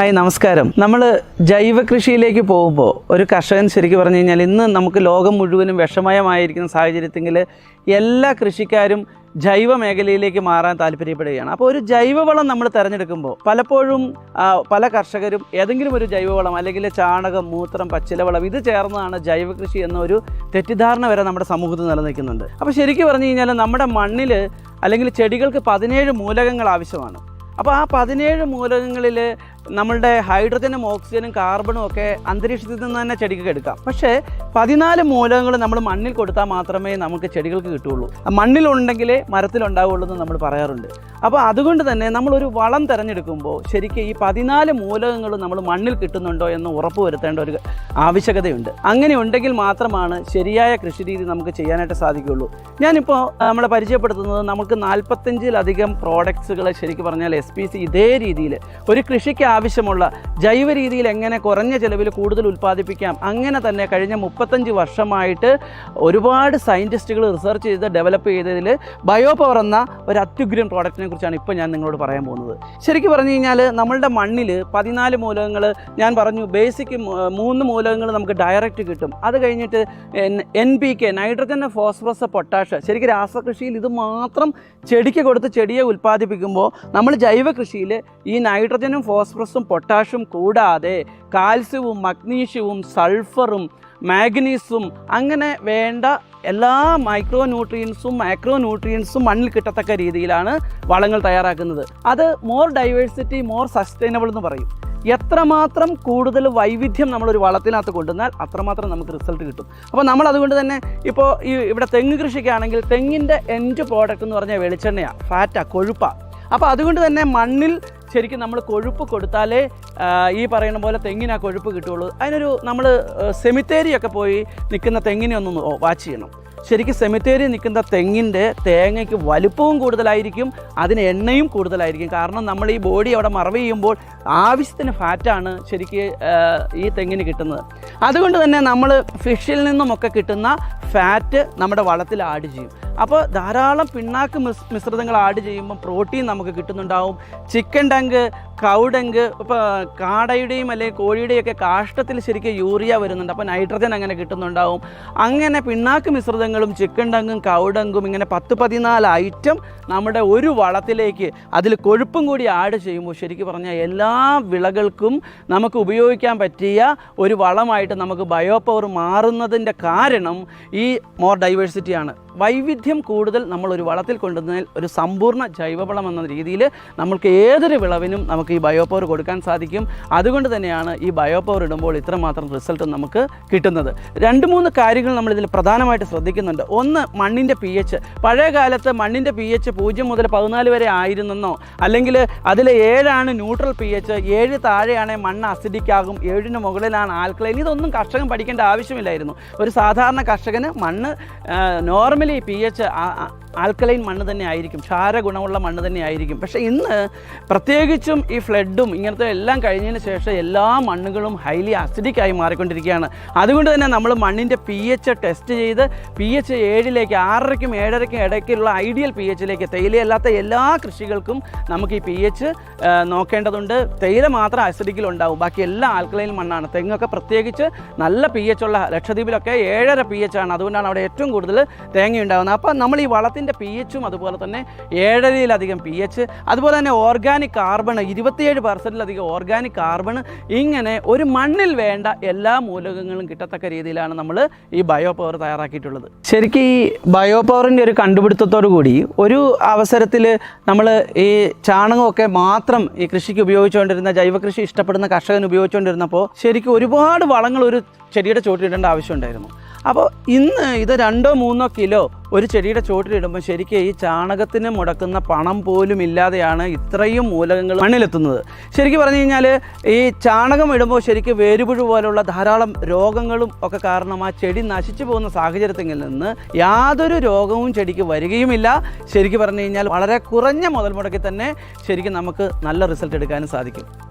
Hi നമസ്കാരം. നമ്മൾ ജൈവ കൃഷിയിലേക്ക് പോകുമ്പോൾ ഒരു കർഷകൻ ശരിക്കും പറഞ്ഞു കഴിഞ്ഞാൽ ഇന്ന് നമുക്ക് ലോകം മുഴുവനും വിഷമയമായിരിക്കുന്ന സാഹചര്യത്തിൽ എല്ലാ കൃഷിക്കാരും ജൈവ മേഖലയിലേക്ക് മാറാൻ താല്പര്യപ്പെടുകയാണ്. അപ്പോൾ ഒരു ജൈവവളം നമ്മൾ തിരഞ്ഞെടുക്കുമ്പോൾ പലപ്പോഴും പല കർഷകരും ഏതെങ്കിലും ഒരു ജൈവവളം അല്ലെങ്കിൽ ചാണകം മൂത്രം പച്ചിലവളം ഇത് ചേർന്നതാണ് ജൈവ കൃഷി എന്നൊരു തെറ്റിദ്ധാരണ വരെ നമ്മുടെ സമൂഹത്തിൽ നിലനിൽക്കുന്നുണ്ട്. അപ്പോൾ ശരിക്കും പറഞ്ഞു കഴിഞ്ഞാൽ നമ്മുടെ മണ്ണിൽ അല്ലെങ്കിൽ ചെടികൾക്ക് പതിനേഴ് മൂലകങ്ങൾ ആവശ്യമാണ്. അപ്പോൾ ആ പതിനേഴ് മൂലകങ്ങളിൽ നമ്മളുടെ ഹൈഡ്രജനും ഓക്സിജനും കാർബണും ഒക്കെ അന്തരീക്ഷത്തിൽ നിന്ന് തന്നെ ചെടിക്ക് എടുക്കാം. പക്ഷേ പതിനാല് മൂലകങ്ങൾ നമ്മൾ മണ്ണിൽ കൊടുത്താൽ മാത്രമേ നമുക്ക് ചെടികൾക്ക് കിട്ടുള്ളൂ മണ്ണിലുണ്ടെങ്കിലേ മരത്തിലുണ്ടാവുള്ളൂ എന്ന് നമ്മൾ പറയാറുണ്ട്. അപ്പോൾ അതുകൊണ്ട് തന്നെ നമ്മളൊരു വളം തിരഞ്ഞെടുക്കുമ്പോൾ ശരിക്കും ഈ പതിനാല് മൂലകങ്ങൾ നമ്മൾ മണ്ണിൽ കിട്ടുന്നുണ്ടോ എന്ന് ഉറപ്പ് വരുത്തേണ്ട ഒരു ആവശ്യകതയുണ്ട്. അങ്ങനെ ഉണ്ടെങ്കിൽ മാത്രമാണ് ശരിയായ കൃഷി രീതി നമുക്ക് ചെയ്യാനായിട്ട് സാധിക്കുകയുള്ളൂ. ഞാനിപ്പോൾ നമ്മളെ പരിചയപ്പെടുത്തുന്നത് നമുക്ക് നാൽപ്പത്തഞ്ചിലധികം പ്രോഡക്ട്സുകൾ ശരിക്കും പറഞ്ഞാൽ എസ് പി സി ഇതേ രീതിയിൽ ഒരു കൃഷിക്ക് ആവശ്യമുള്ള ജൈവ രീതിയിൽ എങ്ങനെ കുറഞ്ഞ ചിലവിൽ കൂടുതൽ ഉൽപ്പാദിപ്പിക്കാം അങ്ങനെ തന്നെ കഴിഞ്ഞ മുപ്പത്തഞ്ച് വർഷമായിട്ട് ഒരുപാട് സയന്റിസ്റ്റുകൾ റിസർച്ച് ചെയ്ത് ഡെവലപ്പ് ചെയ്തതിൽ ബയോ പവർ എന്ന ഒരു അത്യുഗ്രം പ്രോഡക്റ്റിനെ കുറിച്ചാണ് ഇപ്പോൾ ഞാൻ നിങ്ങളോട് പറയാൻ പോകുന്നത്. ശരിക്കും പറഞ്ഞു കഴിഞ്ഞാൽ നമ്മളുടെ മണ്ണിൽ പതിനാല് മൂലകങ്ങൾ ഞാൻ പറഞ്ഞു ബേസിക് മൂന്ന് മൂലകങ്ങൾ നമുക്ക് ഡയറക്റ്റ് കിട്ടും. അത് കഴിഞ്ഞിട്ട് N P K nitrogen phosphorus potash ശരിക്കും രാസകൃഷിയിൽ ഇത് മാത്രം ചെടിക്ക് കൊടുത്ത് ചെടിയെ ഉൽപ്പാദിപ്പിക്കുമ്പോൾ നമ്മൾ ജൈവ കൃഷിയിൽ ഈ നൈട്രജനും ഫോസ്ഫറസും പൊട്ടാഷും കൂടാതെ കാൽസ്യവും മഗ്നീഷ്യവും സൾഫറും മാഗ്നീസും അങ്ങനെ വേണ്ട എല്ലാ മൈക്രോ ന്യൂട്രിയൻസും മൈക്രോ ന്യൂട്രിയൻസും മണ്ണിൽ കിട്ടത്തക്ക രീതിയിലാണ് വളങ്ങൾ തയ്യാറാക്കുന്നത്. അത് മോർ ഡൈവേഴ്സിറ്റി മോർ സസ്റ്റൈനബിൾ എന്ന് പറയും. എത്രമാത്രം കൂടുതൽ വൈവിധ്യം നമ്മളൊരു വളത്തിനകത്ത് കൊണ്ടുവന്നാൽ അത്രമാത്രം നമുക്ക് റിസൾട്ട് കിട്ടും. അപ്പോൾ നമ്മൾ അതുകൊണ്ട് തന്നെ ഇപ്പോൾ ഈ ഇവിടെ തെങ്ങ് കൃഷിക്കാണെങ്കിൽ തെങ്ങിന്റെ എൻഡ് പ്രോഡക്റ്റ് എന്ന് പറഞ്ഞാൽ വെളിച്ചെണ്ണയാണ് ഫാറ്റാ കൊഴുപ്പാണ് അപ്പോൾ അതുകൊണ്ട് തന്നെ മണ്ണിൽ ശരിക്കും നമ്മൾ കൊഴുപ്പ് കൊടുത്താലേ ഈ പറയുന്ന പോലെ തെങ്ങിന് ആ കൊഴുപ്പ് കിട്ടുള്ളൂ അതിനൊരു നമ്മൾ സെമിത്തേരിയൊക്കെ പോയി നിൽക്കുന്ന തെങ്ങിനെ ഒന്ന് വാച്ച് ചെയ്യണം. ശരിക്കും സെമിത്തേരി നിൽക്കുന്ന തെങ്ങിന്റെ തേങ്ങയ്ക്ക് വലുപ്പവും കൂടുതലായിരിക്കും അതിന് എണ്ണയും കൂടുതലായിരിക്കും. കാരണം നമ്മൾ ഈ ബോഡി അവിടെ മറവ് ചെയ്യുമ്പോൾ ആവശ്യത്തിന് ഫാറ്റാണ് ശരിക്ക് ഈ തെങ്ങിന് കിട്ടുന്നത്. അതുകൊണ്ട് തന്നെ നമ്മൾ ഫിഷിൽ നിന്നുമൊക്കെ കിട്ടുന്ന ഫാറ്റ് നമ്മുടെ വളത്തിൽ ആഡ് ചെയ്യും. അപ്പോൾ ധാരാളം പിണ്ണാക്ക് മിസ് മിശ്രിതങ്ങൾ ആഡ് ചെയ്യുമ്പോൾ പ്രോട്ടീൻ നമുക്ക് കിട്ടുന്നുണ്ടാവും. ചിക്കൻ ഡങ്ക് കൗഡങ്ക് ഇപ്പോൾ കാടയുടെയും അല്ലെങ്കിൽ കോഴിയുടെയും ഒക്കെ കാഷ്ടത്തിൽ ശരിക്കും യൂറിയ വരുന്നുണ്ട്. അപ്പോൾ നൈട്രജൻ അങ്ങനെ കിട്ടുന്നുണ്ടാവും. അങ്ങനെ പിണ്ണാക്ക് മിശ്രിതങ്ങളും ചിക്കൻ ഡങ്കും കൗഡങ്കും ഇങ്ങനെ പത്ത് പതിനാല് ഐറ്റം നമ്മുടെ ഒരു വളത്തിലേക്ക് അതിൽ കൊഴുപ്പും കൂടി ആഡ് ചെയ്യുമ്പോൾ ശരിക്കും പറഞ്ഞാൽ എല്ലാ വിളകൾക്കും നമുക്ക് ഉപയോഗിക്കാൻ പറ്റിയ ഒരു വളമായിട്ട് നമുക്ക് ബയോ പവർ മാറുന്നതിന്റെ കാരണം ഈ മോർ ഡൈവേഴ്സിറ്റിയാണ് വൈവിധ്യം കൂടുതൽ നമ്മൾ ഒരു വളത്തിൽ കൊണ്ടുവന്നാൽ ഒരു സമ്പൂർണ ജൈവവളം എന്ന രീതിയിൽ നമുക്ക് ഏതൊരു വിളവിനും നമുക്ക് ഈ ബയോപവർ കൊടുക്കാൻ സാധിക്കും. അതുകൊണ്ട് തന്നെയാണ് ഈ ബയോപവർ ഇടുമ്പോൾ ഇത്രമാത്രം റിസൾട്ട് നമുക്ക് കിട്ടുന്നത്. രണ്ട് മൂന്ന് കാര്യങ്ങൾ നമ്മൾ ഇതിൽ പ്രധാനമായിട്ട് ശ്രദ്ധിക്കുന്നുണ്ട്. ഒന്ന് മണ്ണിന്റെ പി എച്ച്. പഴയ കാലത്ത് മണ്ണിന്റെ പി എച്ച് പൂജ്യം മുതൽ പതിനാല് വരെ ആയിരുന്നെന്നോ? അല്ലെങ്കിൽ അതിൽ ഏഴാണ് ന്യൂട്രൽ പി എച്ച് ഏഴ് താഴെയാണെങ്കിൽ മണ്ണ് അസിഡിക് ആകും ഏഴിന് മുകളിലാണ് ആൽക്ലൈൻ ഇതൊന്നും കർഷകൻ പഠിക്കേണ്ട ആവശ്യമില്ലായിരുന്നു. ഒരു സാധാരണ കർഷകന് മണ്ണ് നോർമലി പി എച്ച് ആൽക്കലൈൻ മണ്ണ് തന്നെ ആയിരിക്കും ക്ഷാര ഗുണമുള്ള മണ്ണ് തന്നെ ആയിരിക്കും. പക്ഷേ ഇന്ന് പ്രത്യേകിച്ചും ഈ ഫ്ലഡും ഇങ്ങനത്തെ എല്ലാം കഴിഞ്ഞതിന് ശേഷം എല്ലാ മണ്ണുകളും ഹൈലി അസിഡിക് ആയി മാറിക്കൊണ്ടിരിക്കുകയാണ്. അതുകൊണ്ട് തന്നെ നമ്മൾ മണ്ണിന്റെ പി എച്ച് ടെസ്റ്റ് ചെയ്ത് പി എച്ച് ഏഴിലേക്ക് ആറരയ്ക്കും ഏഴരയ്ക്കും ഇടയ്ക്കുള്ള ഐഡിയൽ പി എച്ചിലേക്ക് തേയിലയല്ലാത്ത എല്ലാ കൃഷികൾക്കും നമുക്ക് ഈ പി എച്ച് നോക്കേണ്ടതുണ്ട്. തേയില മാത്രം അസിഡിക്കിൽ ഉണ്ടാവും ബാക്കി എല്ലാ ആൽക്കലൈൻ മണ്ണാണ്. തെങ്ങൊക്കെ പ്രത്യേകിച്ച് നല്ല പി എച്ച് ഉള്ള ലക്ഷദ്വീപിലൊക്കെ ഏഴര പി എച്ച് ആണ്. അതുകൊണ്ടാണ് അവിടെ ഏറ്റവും കൂടുതൽ തേങ്ങ ഉണ്ടാകുന്നത് അപ്പോൾ നമ്മൾ ഈ വളത്തിന്റെ പി എച്ചും അതുപോലെ തന്നെ ഏഴരയിലധികം പി എച്ച് അതുപോലെ തന്നെ ഓർഗാനിക് കാർബൺ ഇരുപത്തിയേഴ് പെർസെന്റിലധികം ഓർഗാനിക് കാർബൺ ഇങ്ങനെ ഒരു മണ്ണിൽ വേണ്ട എല്ലാ മൂലകങ്ങളും കിട്ടത്തക്ക രീതിയിലാണ് നമ്മൾ ഈ ബയോ പവർ തയ്യാറാക്കിയിട്ടുള്ളത്. ശരിക്കും ഈ ബയോ പവറിന്റെ ഒരു കണ്ടുപിടുത്തത്തോടു കൂടി ഒരു അവസരത്തിൽ നമ്മൾ ഈ ചാണകമൊക്കെ മാത്രം ഈ കൃഷിക്ക് ഉപയോഗിച്ചുകൊണ്ടിരുന്ന ജൈവ കൃഷി ഇഷ്ടപ്പെടുന്ന കർഷകൻ ഉപയോഗിച്ചുകൊണ്ടിരുന്നപ്പോൾ ശരിക്കും ഒരുപാട് വളങ്ങൾ ഒരു ചെടിയുടെ ചോട്ടിലിടേണ്ട ആവശ്യമുണ്ടായിരുന്നു. അപ്പോൾ ഇന്ന് ഇത് രണ്ടോ മൂന്നോ കിലോ ഒരു ചെടിയുടെ ചോട്ടിലിടുമ്പോൾ ശരിക്കും ഈ ചാണകത്തിന് മുടക്കുന്ന പണം പോലും ഇല്ലാതെയാണ് ഇത്രയും മൂലകങ്ങൾ മണ്ണിലെത്തുന്നത്. ശരിക്കും പറഞ്ഞു കഴിഞ്ഞാൽ ഈ ചാണകം ഇടുമ്പോൾ ശരിക്കും വേരുപുഴു പോലുള്ള ധാരാളം രോഗങ്ങളും ഒക്കെ കാരണം ആ ചെടി നശിച്ചു പോകുന്ന സാഹചര്യത്തിൽ നിന്ന് യാതൊരു രോഗവും ചെടിക്ക് വരികയുമില്ല. ശരിക്കും പറഞ്ഞു കഴിഞ്ഞാൽ വളരെ കുറഞ്ഞ മുതൽ മുടക്കി തന്നെ ശരിക്കും നമുക്ക് നല്ല റിസൾട്ട് എടുക്കാനും സാധിക്കും.